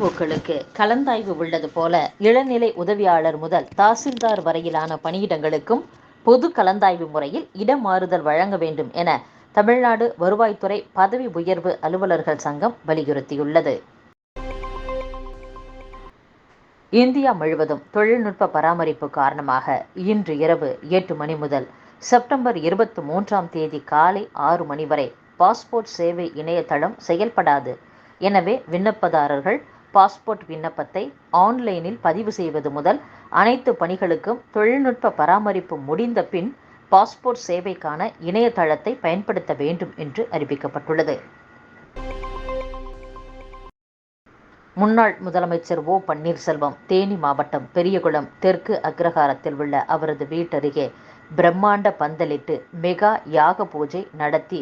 விஏஓக்களுக்கு கலந்தாய்வு உள்ளது போல இளநிலை உதவியாளர் முதல் தாசில்தார் வரையிலான பணியிடங்களுக்கும் பொது கலந்தாய்வு முறையில் இடமாறுதல் வழங்க வேண்டும் என தமிழ்நாடு வருவாய்த்துறை பதவி உயர்வு அலுவலர்கள் சங்கம் வலியுறுத்தியுள்ளது. இந்தியா முழுவதும் தொழில்நுட்ப பராமரிப்பு காரணமாக இன்று இரவு எட்டு மணி முதல் செப்டம்பர் இருபத்தி மூன்றாம் தேதி காலை ஆறு மணி வரை பாஸ்போர்ட் சேவை இணையதளம் செயல்படாது. எனவே விண்ணப்பதாரர்கள் பாஸ்போர்ட் விண்ணப்பத்தை ஆன்லைனில் பதிவு செய்வது முதல் அனைத்து பணிகளுக்கும் தொழில்நுட்ப பராமரிப்பு முடிந்த பின் பாஸ்போர்ட் சேவைக்கான இணையதளத்தை பயன்படுத்த வேண்டும் என்று அறிவிக்கப்பட்டுள்ளது. முன்னாள் முதலமைச்சர் ஓ பன்னீர்செல்வம் தேனி மாவட்டம் பெரியகுளம் தெற்கு அக்ரஹாரத்தில் உள்ள அவரது வீட்டருகே பிரம்மாண்ட பந்தலிட்டு மெகா யாக பூஜை நடத்தி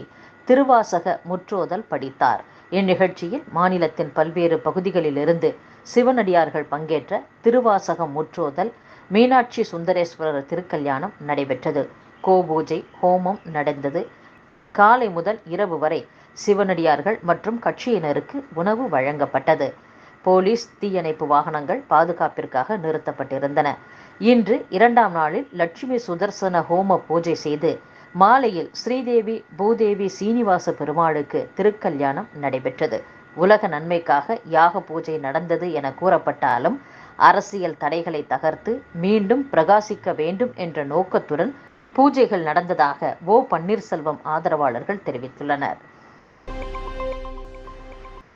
திருவாசக முற்றோதல் படித்தார். இந்நிகழ்ச்சியில் மாநிலத்தின் பல்வேறு பகுதிகளிலிருந்து சிவனடியார்கள் பங்கேற்ற திருவாசகம் முற்றோதல் மீனாட்சி சுந்தரேஸ்வரர் திருக்கல்யாணம் நடைபெற்றது. கோபூஜை ஹோமம் நடந்தது. காலை முதல் இரவு வரை சிவனடியார்கள் மற்றும் கட்சியினருக்கு உணவு வழங்கப்பட்டது. போலீஸ் தீயணைப்பு வாகனங்கள் பாதுகாப்பிற்காக நிறுத்தப்பட்டிருந்தன. இன்று இரண்டாம் நாளில் லட்சுமி சுதர்சன ஹோம பூஜை செய்து மாலையில் ஸ்ரீதேவி பூதேவி சீனிவாச பெருமாளுக்கு திருக்கல்யாணம் நடைபெற்றது. உலக நன்மைக்காக யாக பூஜை நடந்தது என கூறப்பட்டாலும் அரசியல் தடைகளை தகர்த்து மீண்டும் பிரகாசிக்க வேண்டும் என்ற நோக்கத்துடன் பூஜைகள் நடந்ததாக ஓ. பன்னீர்செல்வம் ஆதரவாளர்கள் தெரிவித்துள்ளனர்.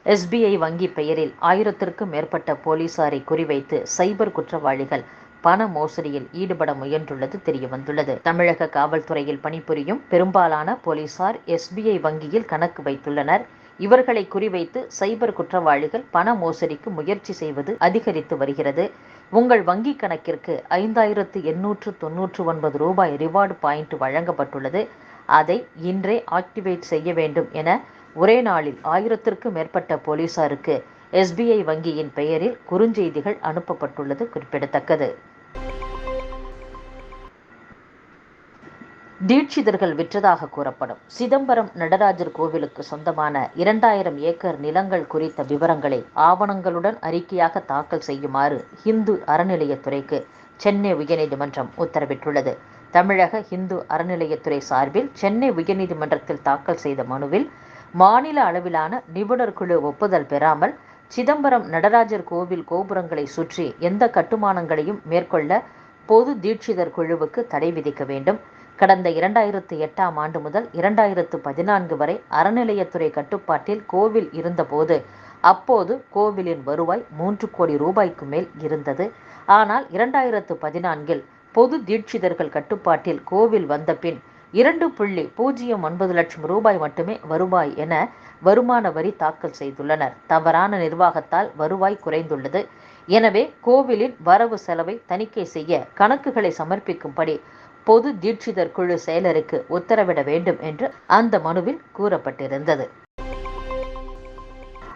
எஸ்பிஐ வங்கி பெயரில் ஆயிரத்திற்கும் மேற்பட்ட போலீசாரை குறிவைத்து சைபர் குற்றவாளிகள் பண மோசடியில் ஈடுபட முயன்றுள்ளது தெரியவந்துள்ளது. தமிழக காவல்துறையில் பணிபுரியும் பெரும்பாலான போலீசார் எஸ்பிஐ வங்கியில் கணக்கு வைத்துள்ளனர். இவர்களை குறிவைத்து சைபர் குற்றவாளிகள் பண மோசடிக்கு முயற்சி செய்வது அதிகரித்து வருகிறது. உங்கள் வங்கி கணக்கிற்கு ஐந்தாயிரத்து எண்ணூற்று தொன்னூற்று ஒன்பது ரூபாய் ரிவார்டு பாயிண்ட் வழங்கப்பட்டுள்ளது. அதை இன்றே ஆக்டிவேட் செய்ய வேண்டும் என ஒரே நாளில் ஆயிரத்திற்கும் மேற்பட்ட போலீசாருக்கு எஸ்பிஐ வங்கியின் பெயரில் குறுஞ்செய்திகள் அனுப்பப்பட்டுள்ளது குறிப்பிடத்தக்கது. தீட்சிதர்கள் விற்றதாக கூறப்படும். சிதம்பரம் நடராஜர் கோவிலுக்கு சொந்தமான இரண்டாயிரம் ஏக்கர் நிலங்கள் குறித்த விவரங்களை ஆவணங்களுடன் அறிக்கையாக தாக்கல் செய்யுமாறு இந்து அறநிலையத்துறைக்கு சென்னை உயர்நீதிமன்றம் உத்தரவிட்டுள்ளது. தமிழக இந்து அறநிலையத்துறை சார்பில் சென்னை உயர்நீதிமன்றத்தில் தாக்கல் செய்த மனுவில் மாநில அளவிலான நிபுணர் குழு ஒப்புதல் பெறாமல் சிதம்பரம் நடராஜர் கோவில் கோபுரங்களை சுற்றி எந்த கட்டுமானங்களையும் மேற்கொள்ள பொது தீட்சிதர் குழுவுக்கு தடை விதிக்க வேண்டும். கடந்த இரண்டாயிரத்து எட்டாம் ஆண்டு முதல் இரண்டாயிரத்து பதினான்கு வரை அறநிலையத்துறை கட்டுப்பாட்டில் கோவில் இருந்தபோது அப்போது கோவிலின் வருவாய் மூன்று கோடி ரூபாய்க்கு மேல் இருந்தது. ஆனால் இரண்டாயிரத்து பதினான்கில் பொது தீட்சிதர்கள் கட்டுப்பாட்டில் கோவில் வந்த பின் இரண்டு புள்ளி பூஜ்ஜியம் ஒன்பது லட்சம் ரூபாய் மட்டுமே வருவாய் என வருமான வரி தாக்கல் செய்துள்ளனர். தவறான நிர்வாகத்தால் வருவாய் குறைந்துள்ளது. எனவே கோவிலின் வரவு செலவை தணிக்கை செய்ய கணக்குகளை சமர்ப்பிக்கும்படி பொது தீட்சிதர் குழு செயலருக்கு உத்தரவிட வேண்டும் என்று அந்த மனுவில் கூறப்பட்டிருந்தது.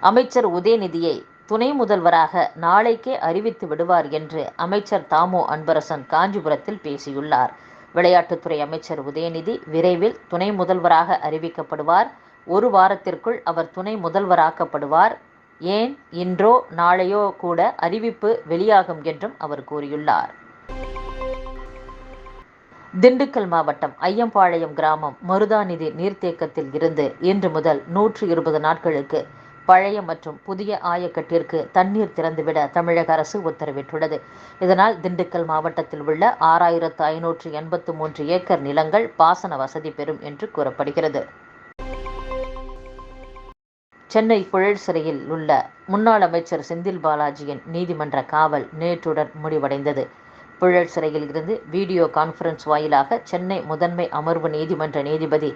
அமைச்சர் உதயநிதியை துணை முதல்வராக நாளைக்கே அறிவித்து விடுவார் என்று அமைச்சர் தாமோ அன்பரசன் காஞ்சிபுரத்தில் பேசியுள்ளார். விளையாட்டுத்துறை அமைச்சர் உதயநிதி விரைவில் துணை முதல்வராக அறிவிக்கப்படுவார். ஒரு வாரத்திற்குள் அவர் துணை முதல்வராக்கப்படுவார். ஏன்? இன்றோ நாளையோ கூட அறிவிப்பு வெளியாகும் என்றும் அவர் கூறியுள்ளார். திண்டுக்கல் மாவட்டம் ஐயம்பாளையம் கிராமம் மருதாநிதி நீர்த்தேக்கத்தில் இருந்து இன்று முதல் நூற்று இருபது நாட்களுக்கு பழைய மற்றும் புதிய ஆயக்கட்டிற்கு தண்ணீர் திறந்துவிட தமிழக அரசு உத்தரவிட்டுள்ளது. இதனால் திண்டுக்கல் மாவட்டத்தில் உள்ள ஆறாயிரத்து ஐநூற்று எண்பத்து மூன்று ஏக்கர் நிலங்கள் பாசன வசதி பெறும் என்று கூறப்படுகிறது. சென்னை புழல் சிறையில் உள்ள முன்னாள் அமைச்சர் செந்தில் பாலாஜியின் நீதிமன்ற காவல் நேற்றுடன் முடிவடைந்தது. புழல் சிறையில் இருந்து வீடியோ கான்ஃபரன்ஸ் வாயிலாக சென்னை முதன்மை அமர்வு நீதிமன்ற நீதிபதி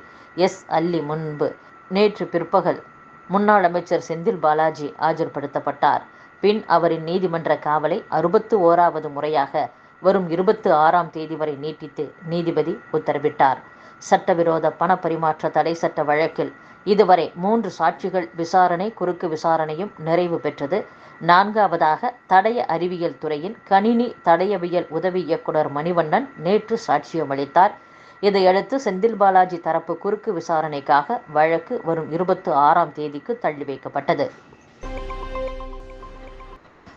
எஸ். அல்லி முன்பு நேற்று பிற்பகல் முன்னாள் அமைச்சர் செந்தில் பாலாஜி ஆஜர்படுத்தப்பட்டார். பின் அவரின் நீதிமன்ற காவலை அறுபத்து ஓராவது முறையாக வரும் இருபத்து ஆறாம் தேதி வரை நீட்டித்து நீதிபதி உத்தரவிட்டார். சட்டவிரோத பண பரிமாற்ற தடை சட்ட வழக்கில் இதுவரை மூன்று சாட்சிகள் விசாரணை குறுக்கு விசாரணையும் நிறைவு பெற்றது. நான்காவதாக தடய அறிவியல் துறையின் கணினி தடயவியல் உதவி இயக்குனர் மணிவண்ணன் நேற்று சாட்சியமளித்தார் இதையடுத்து செந்தில் பாலாஜி தரப்பு குறுக்கு விசாரணைக்காக வழக்கு வரும் இருபத்து ஆறாம் தேதிக்கு தள்ளி வைக்கப்பட்டது.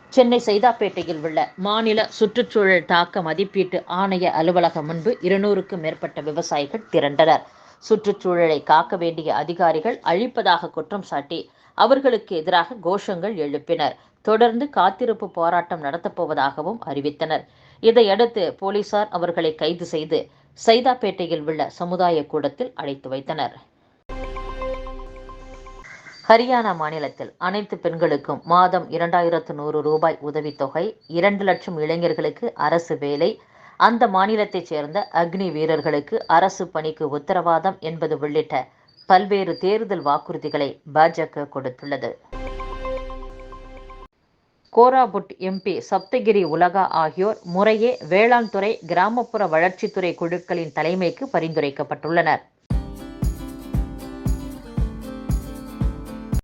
சென்னை சைதாப்பேட்டையில் உள்ள மாநில சுற்றுச்சூழல் தாக்க மதிப்பீட்டு ஆணைய அலுவலகம் முன்பு இருநூறுக்கும் மேற்பட்ட விவசாயிகள் திரண்டனர். சுற்றுச்சூழலை காக்க வேண்டிய அதிகாரிகள் அழிப்பதாக குற்றம் சாட்டி அவர்களுக்கு எதிராக கோஷங்கள் எழுப்பினர். தொடர்ந்து காத்திருப்பு போராட்டம் நடத்தப்போவதாகவும் அறிவித்தனர். இதையடுத்து போலீசார் அவர்களை கைது செய்து சைதாப்பேட்டையில் உள்ள சமுதாய கூடத்தில் அடைத்து வைத்தனர். ஹரியானா மாநிலத்தில் அனைத்து பெண்களுக்கும் மாதம் இரண்டாயிரத்து நூறு ரூபாய் உதவித்தொகை இரண்டு லட்சம் இளைஞர்களுக்கு அரசு வேலை அந்த மாநிலத்தைச் சேர்ந்த அக்னி வீரர்களுக்கு அரசு பணிக்கு உத்தரவாதம் என்பது உள்ளிட்ட பல்வேறு தேர்தல் வாக்குறுதிகளை பாஜக கொடுத்துள்ளது. கோராபுட் எம்பி சப்தகிரி உலகா ஆகியோர் முறையே வேளாண் துறை கிராமப்புற வளர்ச்சித்துறை குழுக்களின் தலைமைக்கு பரிந்துரைக்கப்பட்டுள்ளனர்.